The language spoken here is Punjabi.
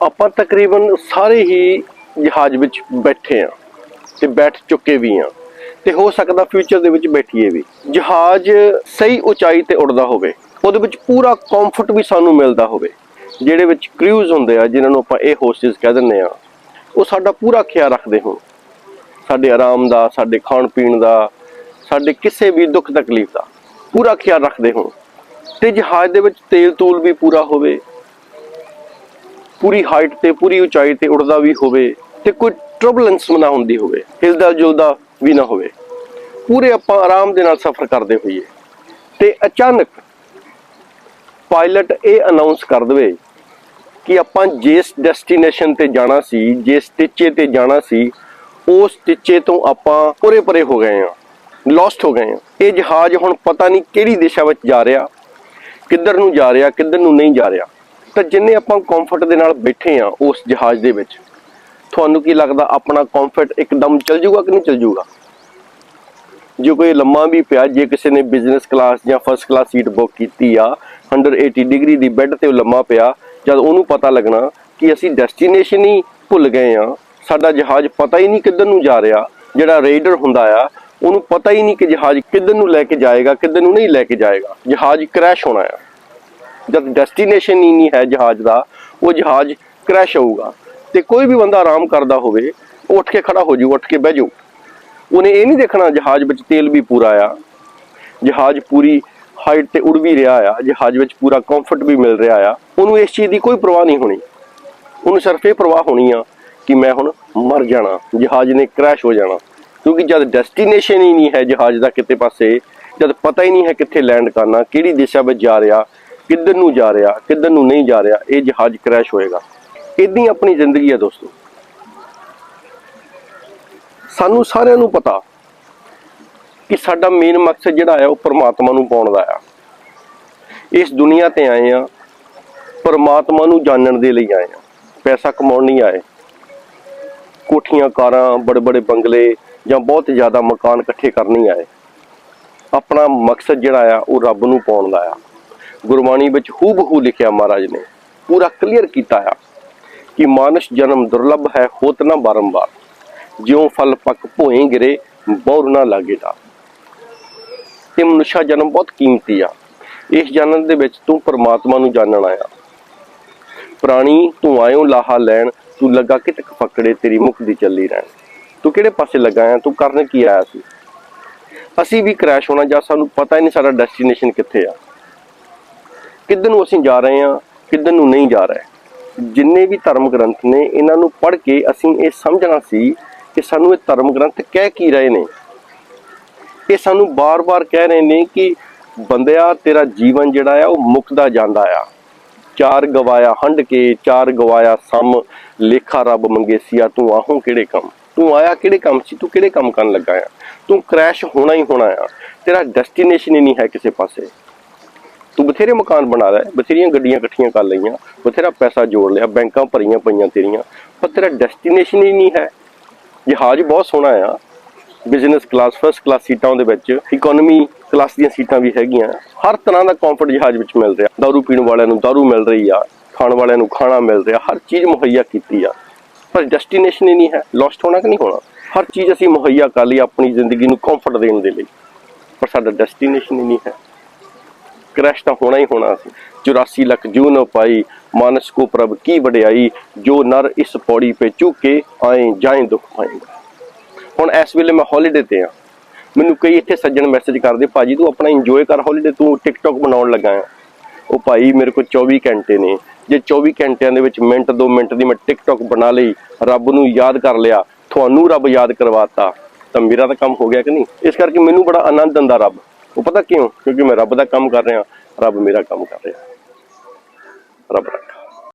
ਆਪਾਂ ਤਕਰੀਬਨ ਸਾਰੇ ਹੀ ਜਹਾਜ਼ ਵਿੱਚ ਬੈਠੇ ਆ ਤੇ ਬੈਠ ਚੁੱਕੇ ਵੀ ਆ ਤੇ ਹੋ ਸਕਦਾ ਫਿਊਚਰ ਦੇ ਵਿੱਚ ਬੈਠੀਏ ਵੀ। ਜਹਾਜ਼ ਸਹੀ ਉਚਾਈ ਤੇ ਉੱਡਦਾ ਹੋਵੇ, ਉਹਦੇ ਵਿੱਚ ਪੂਰਾ ਕੰਫਰਟ ਵੀ ਸਾਨੂੰ ਮਿਲਦਾ ਹੋਵੇ, ਜਿਹੜੇ ਵਿੱਚ ਕ੍ਰੂਜ਼ ਹੁੰਦੇ ਆ, ਜਿਨ੍ਹਾਂ ਨੂੰ ਆਪਾਂ ਇਹ ਹੋਸਟਸ ਕਹਿ ਦਿੰਦੇ ਆ ਉਹ ਸਾਡਾ ਪੂਰਾ ਖਿਆਲ ਰੱਖਦੇ ਹੋਣ। ਸਾਡੇ ਆਰਾਮ ਦਾ, ਸਾਡੇ ਖਾਣ ਪੀਣ ਦਾ, ਸਾਡੇ ਕਿਸੇ ਵੀ ਦੁੱਖ ਤਕਲੀਫ ਦਾ ਪੂਰਾ ਖਿਆਲ ਰੱਖਦੇ ਹੋਣ। ਤੇ ਜਹਾਜ਼ ਦੇ ਵਿੱਚ ਤੇਲ ਤੂਲ ਵੀ ਪੂਰਾ ਹੋਵੇ ਪੂਰੀ ਹਾਈਟ ਤੇ, ਪੂਰੀ ਉਚਾਈ ਤੇ ਉੱਡਦਾ ਵੀ ਹੋਵੇ ਤੇ ਕੋਈ ਟਰਬਲੈਂਸ ਨਾ ਹੁੰਦੀ ਹੋਵੇ ਹਿਲਦਾ ਜੁਲਦਾ ਵੀ ਨਾ ਹੋਵੇ। ਪੂਰੇ ਆਪਾਂ ਆਰਾਮ ਦੇ ਨਾਲ ਸਫ਼ਰ ਕਰਦੇ ਹੋਈਏ ਤੇ ਅਚਾਨਕ ਪਾਇਲਟ ਇਹ ਅਨਾਉਂਸ ਕਰ ਦਵੇ ਕਿ ਆਪਾਂ ਜਿਸ ਡੈਸਟੀਨੇਸ਼ਨ ਤੇ ਜਾਣਾ ਸੀ, ਜਿਸ ਟਿੱਚੇ ਤੇ ਜਾਣਾ ਸੀ, ਉਸ ਟਿੱਚੇ ਤੋਂ ਆਪਾਂ ਪੂਰੇ ਪਰੇ ਹੋ ਗਏ ਆ ਲੋਸਟ ਹੋ ਗਏ ਆ ਇਹ ਜਹਾਜ਼ ਹੁਣ ਪਤਾ ਨਹੀਂ ਕਿਹੜੀ ਦਿਸ਼ਾ ਵਿੱਚ ਜਾ ਰਿਹਾ, ਕਿੱਧਰ ਨੂੰ ਜਾ ਰਿਹਾ, ਕਿੱਧਰ ਨੂੰ ਨਹੀਂ ਜਾ ਰਿਹਾ। ਤਾਂ ਜਿੰਨੇ ਆਪਾਂ ਕੰਫਰਟ ਦੇ ਨਾਲ ਬੈਠੇ ਆ ਉਸ ਜਹਾਜ਼ ਦੇ ਵਿੱਚ, ਤੁਹਾਨੂੰ ਕੀ ਲੱਗਦਾ ਆਪਣਾ ਕੰਫਰਟ ਇੱਕਦਮ ਚੱਲ ਜਾਊਗਾ ਕਿ ਨਹੀਂ ਚੱਲ ਜਾਊਗਾ? ਜੇ ਕੋਈ ਲੰਮਾ ਵੀ ਪਿਆ, ਜੇ ਕਿਸੇ ਨੇ ਬਿਜ਼ਨਸ ਕਲਾਸ ਜਾਂ ਫਸਟ ਕਲਾਸ ਸੀਟ ਬੁੱਕ ਕੀਤੀ ਆ 180 ਡਿਗਰੀ ਦੀ ਬੈੱਡ ਤੇ ਉਹ ਲੰਮਾ ਪਿਆ, ਜਦ ਉਹਨੂੰ ਪਤਾ ਲੱਗਣਾ ਕਿ ਅਸੀਂ ਡੈਸਟੀਨੇਸ਼ਨ ਹੀ ਭੁੱਲ ਗਏ ਆ ਸਾਡਾ ਜਹਾਜ਼ ਪਤਾ ਹੀ ਨਹੀਂ ਕਿੱਧਰ ਨੂੰ ਜਾ ਰਿਹਾ, ਜਿਹੜਾ ਰੇਡਰ ਹੁੰਦਾ ਆ, ਉਹਨੂੰ ਪਤਾ ਹੀ ਨਹੀਂ ਕਿ ਜਹਾਜ਼ ਕਿੱਧਰ ਨੂੰ ਲੈ ਕੇ ਜਾਏਗਾ, ਕਿੱਧਰ ਨੂੰ ਨਹੀਂ ਲੈ ਕੇ ਜਾਏਗਾ, ਜਹਾਜ਼ ਕ੍ਰੈਸ਼ ਹੋਣਾ ਆ। ਜਦ ਡੈਸਟੀਨੇਸ਼ਨ ਹੀ ਨਹੀਂ ਹੈ ਜਹਾਜ਼ ਦਾ, ਉਹ ਜਹਾਜ਼ ਕ੍ਰੈਸ਼ ਹੋਊਗਾ। ਤੇ ਕੋਈ ਵੀ ਬੰਦਾ ਆਰਾਮ ਕਰਦਾ ਹੋਵੇ ਉੱਠ ਕੇ ਖੜਾ ਹੋ ਜਾਊ ਉੱਠ ਕੇ ਬਹਿ ਜਾਊ। ਉਹਨੇ ਇਹ ਨਹੀਂ ਦੇਖਣਾ ਜਹਾਜ਼ ਵਿੱਚ ਤੇਲ ਵੀ ਪੂਰਾ ਆ। ਜਹਾਜ਼ ਪੂਰੀ ਹਾਈਟ ਤੇ ਉੜ ਵੀ ਰਿਹਾ ਆ। ਜਹਾਜ਼ ਵਿੱਚ ਪੂਰਾ ਕੰਫਰਟ ਵੀ ਮਿਲ ਰਿਹਾ ਆ। ਉਹਨੂੰ ਇਸ ਚੀਜ਼ ਦੀ ਕੋਈ ਪਰਵਾਹ ਨਹੀਂ ਹੋਣੀ। ਉਹਨੂੰ ਸਿਰਫ ਇਹ ਪਰਵਾਹ ਹੋਣੀ ਆ ਕਿ ਮੈਂ ਹੁਣ ਮਰ ਜਾਣਾ, ਜਹਾਜ਼ ਨੇ ਕ੍ਰੈਸ਼ ਹੋ ਜਾਣਾ। ਕਿਉਂਕਿ ਜਦ ਡੈਸਟੀਨੇਸ਼ਨ ਹੀ ਨਹੀਂ ਹੈ ਜਹਾਜ਼ ਦਾ ਕਿਤੇ ਪਾਸੇ, ਜਦ ਪਤਾ ਹੀ ਨਹੀਂ ਹੈ ਕਿੱਥੇ ਲੈਂਡ ਕਰਨਾ, ਕਿਹੜੀ ਦਿਸ਼ਾ ਵਿੱਚ ਜਾ ਰਿਹਾ ਕਿੱਧਰ ਨੂੰ ਜਾ ਰਿਹਾ, ਕਿੱਧਰ ਨੂੰ ਨਹੀਂ ਜਾ ਰਿਹਾ, ਇਹ ਜਹਾਜ਼ ਕ੍ਰੈਸ਼ ਹੋਏਗਾ। ਇਦਾਂ ਹੀ ਆਪਣੀ ਜ਼ਿੰਦਗੀ ਹੈ ਦੋਸਤੋ? ਸਾਨੂੰ ਸਾਰਿਆਂ ਨੂੰ ਪਤਾ ਕਿ ਸਾਡਾ ਮੇਨ ਮਕਸਦ ਜਿਹੜਾ ਹੈ, ਉਹ ਪਰਮਾਤਮਾ ਨੂੰ ਪਾਉਣ ਦਾ ਆ। ਇਸ ਦੁਨੀਆ ਤੇ ਆਏ ਆ ਪਰਮਾਤਮਾ ਨੂੰ ਜਾਣਨ ਦੇ ਲਈ ਆਏ ਆ ਪੈਸਾ ਕਮਾਉਣ ਨਹੀਂ ਆਏ। ਕੋਠੀਆਂ, ਕਾਰਾਂ ਬੜੇ ਬੜੇ ਬੰਗਲੇ ਜਾਂ ਬਹੁਤ ਜ਼ਿਆਦਾ ਮਕਾਨ ਇਕੱਠੇ ਕਰਨੀ ਆਏ। ਆਪਣਾ ਮਕਸਦ ਜਿਹੜਾ ਆ, ਉਹ ਰੱਬ ਨੂੰ ਪਾਉਣ ਦਾ ਆ। ਗੁਰਬਾਣੀ ਵਿੱਚ ਹੂਬਹੂ ਲਿਖਿਆ ਮਹਾਰਾਜ ਨੇ, ਪੂਰਾ ਕਲੀਅਰ ਕੀਤਾ ਆ ਕਿ ਮਾਨਸ ਜਨਮ ਦੁਰਲਭ ਹੈ, ਹੋਤ ਨਾ ਬਾਰੰਬਾਰ। ਜਿਉ ਫਲ ਪੱਕ ਭੋਏ ਗਿਰੇ, ਬੌਰ ਨਾ ਲਾਗੇ ਦਾ ਇਹ ਮਨੁੱਖਾ ਜਨਮ ਬਹੁਤ ਕੀਮਤੀ ਆ। ਇਸ ਜਨਮ ਦੇ ਵਿੱਚ ਤੂੰ ਪਰਮਾਤਮਾ ਨੂੰ ਜਾਣਨ ਆਇਆ। ਪ੍ਰਾਣੀ, ਤੂੰ ਆਇਓ ਲਾਹਾ ਲੈਣ, ਤੂੰ ਲੱਗਾ ਕਿ ਤੱਕ ਫਕੜੇ, ਤੇਰੀ ਮੁਖ ਦੀ ਚੱਲੀ ਰਹਿਣ। ਤੂੰ ਕਿਹੜੇ ਪਾਸੇ ਲੱਗਾ ਆ, ਤੂੰ ਕਰਨ ਕੀ ਆਇਆ ਸੀ? ਅਸੀਂ ਵੀ ਕ੍ਰੈਸ਼ ਹੋਣਾ ਜਾਂ ਸਾਨੂੰ ਪਤਾ ਹੀ ਨਹੀਂ ਸਾਡਾ ਡੈਸਟੀਨੇਸ਼ਨ ਕਿੱਥੇ ਆ। ਕਿੱਧਰ ਨੂੰ ਅਸੀਂ ਜਾ ਰਹੇ ਹਾਂ, ਕਿੱਧਰ ਨੂੰ ਨਹੀਂ ਜਾ ਰਹੇ। ਜਿੰਨੇ ਵੀ ਧਰਮ ਗ੍ਰੰਥ ਨੇ, ਇਹਨਾਂ ਨੂੰ ਪੜ੍ਹ ਕੇ ਅਸੀਂ ਇਹ ਸਮਝਣਾ ਸੀ ਕਿ ਸਾਨੂੰ ਇਹ ਧਰਮ ਗ੍ਰੰਥ ਕਹਿ ਕੀ ਰਹੇ ਨੇ। ਇਹ ਸਾਨੂੰ ਬਾਰ-ਬਾਰ ਕਹਿ ਰਹੇ ਨੇ ਕਿ ਬੰਦਿਆ, ਤੇਰਾ ਜੀਵਨ ਜਿਹੜਾ ਆ, ਉਹ ਮੁੱਕਦਾ ਜਾਂਦਾ ਆ। ਚਾਰ ਗਵਾਇਆ ਹੰਡ ਕੇ, ਚਾਰ ਗਵਾਇਆ ਸਮ, ਲੇਖਾ ਰੱਬ ਮੰਗੇਸੀਆ ਤੂੰ ਆਹੋਂ ਕਿਹੜੇ ਕੰਮ? ਤੂੰ ਆਇਆ ਕਿਹੜੇ ਕੰਮ ਸੀ? ਤੂੰ ਕਿਹੜੇ ਕੰਮ ਕਰਨ ਲੱਗਾ ਆ? ਤੂੰ ਕ੍ਰੈਸ਼ ਹੋਣਾ ਹੀ ਹੋਣਾ ਆ। ਤੇਰਾ ਡੈਸਟੀਨੇਸ਼ਨ ਹੀ ਨਹੀਂ ਹੈ ਕਿਸੇ ਪਾਸੇ। ਤੂੰ ਬਥੇਰੇ ਮਕਾਨ ਬਣਾ ਲੈ, ਬਥੇਰੀਆਂ ਗੱਡੀਆਂ ਇਕੱਠੀਆਂ ਕਰ ਲਈਆਂ, ਬਥੇਰਾ ਪੈਸਾ ਜੋੜ ਲਿਆ, ਬੈਂਕਾਂ ਭਰੀਆਂ ਪਈਆਂ ਤੇਰੀਆਂ, ਪਰ ਤੇਰਾ ਡੈਸਟੀਨੇਸ਼ਨ ਹੀ ਨਹੀਂ ਹੈ। ਜਹਾਜ਼ ਬਹੁਤ ਸੋਹਣਾ ਆ ਬਿਜ਼ਨਸ ਕਲਾਸ ਫਸਟ ਕਲਾਸ ਸੀਟਾਂ ਉਹਦੇ ਵਿੱਚ ਇਕਨੋਮੀ ਕਲਾਸ ਦੀਆਂ ਸੀਟਾਂ ਵੀ ਹੈਗੀਆਂ, ਹਰ ਤਰ੍ਹਾਂ ਦਾ ਕੰਫਰਟ ਜਹਾਜ਼ ਵਿੱਚ ਮਿਲ ਰਿਹਾ, ਦਾਰੂ ਪੀਣ ਵਾਲਿਆਂ ਨੂੰ ਦਾਰੂ ਮਿਲ ਰਹੀ ਆ, ਖਾਣ ਵਾਲਿਆਂ ਨੂੰ ਖਾਣਾ ਮਿਲ ਰਿਹਾ, ਹਰ ਚੀਜ਼ ਮੁਹੱਈਆ ਕੀਤੀ ਆ, ਪਰ ਡੈਸਟੀਨੇਸ਼ਨ ਹੀ ਨਹੀਂ ਹੈ ਲੋਸਟ ਹੋਣਾ ਕਿ ਨਹੀਂ ਹੋਣਾ? ਹਰ ਚੀਜ਼ ਅਸੀਂ ਮੁਹੱਈਆ ਕਰ ਲਈ ਆਪਣੀ ਜ਼ਿੰਦਗੀ ਨੂੰ ਕੰਫਰਟ ਦੇਣ ਦੇ ਲਈ, ਪਰ ਸਾਡਾ ਡੈਸਟੀਨੇਸ਼ਨ ਹੀ ਨਹੀਂ ਹੈ। ਕ੍ਰੈਸ਼ ਤਾਂ ਹੋਣਾ ਹੀ ਹੋਣਾ ਸੀ। 84 ਲੱਖ ਜੂ ਨ ਪਾਈ ਮਾਨਸ ਕੋ ਪ੍ਰਭ ਕੀ ਵਡਿਆਈ, ਜੋ ਨਰ ਇਸ ਪੌੜੀ ਪੇ ਝੁਕੇ ਆਏ ਜਾਏ ਦੁੱਖ ਪਾਏਗਾ। ਹੁਣ ਇਸ ਵੇਲੇ ਮੈਂ ਹੌਲੀਡੇ ਤੇ ਆ। ਮੈਨੂੰ ਕਈ ਇੱਥੇ ਸੱਜਣ ਮੈਸੇਜ ਕਰਦੇ, ਭਾਜੀ ਤੂੰ ਆਪਣਾ ਇੰਜੋਏ ਕਰ ਹੌਲੀਡੇ ਤੂੰ ਟਿਕਟੌਕ ਬਣਾਉਣ ਲੱਗਾ ਆ। ਉਹ ਭਾਈ ਮੇਰੇ ਕੋਲ 24 ਘੰਟੇ ਨੇ। ਜੇ 24 ਘੰਟਿਆਂ ਦੇ ਵਿੱਚ ਮਿੰਟ 2 ਮਿੰਟ ਦੀ ਮੈਂ ਟਿਕਟੌਕ ਬਣਾ ਲਈ, ਰੱਬ ਨੂੰ ਯਾਦ ਕਰ ਲਿਆ, ਤੁਹਾਨੂੰ ਰੱਬ ਯਾਦ ਕਰਵਾਤਾ, ਤਾਂ ਮੇਰਾ ਤਾਂ ਕੰਮ ਹੋ ਗਿਆ ਕਿ ਨਹੀਂ? ਇਸ ਕਰਕੇ ਮੈਨੂੰ ਬੜਾ ਆਨੰਦ ਦਿੰਦਾ ਰੱਬ। ਉਹ ਪਤਾ ਕਿਉਂ? ਕਿਉਂਕਿ ਮੈਂ ਰੱਬ ਦਾ ਕੰਮ ਕਰ ਰਿਹਾ। ਰੱਬ ਮੇਰਾ ਕੰਮ ਕਰ ਰਿਹਾ। ਰੱਬ ਰੱਬ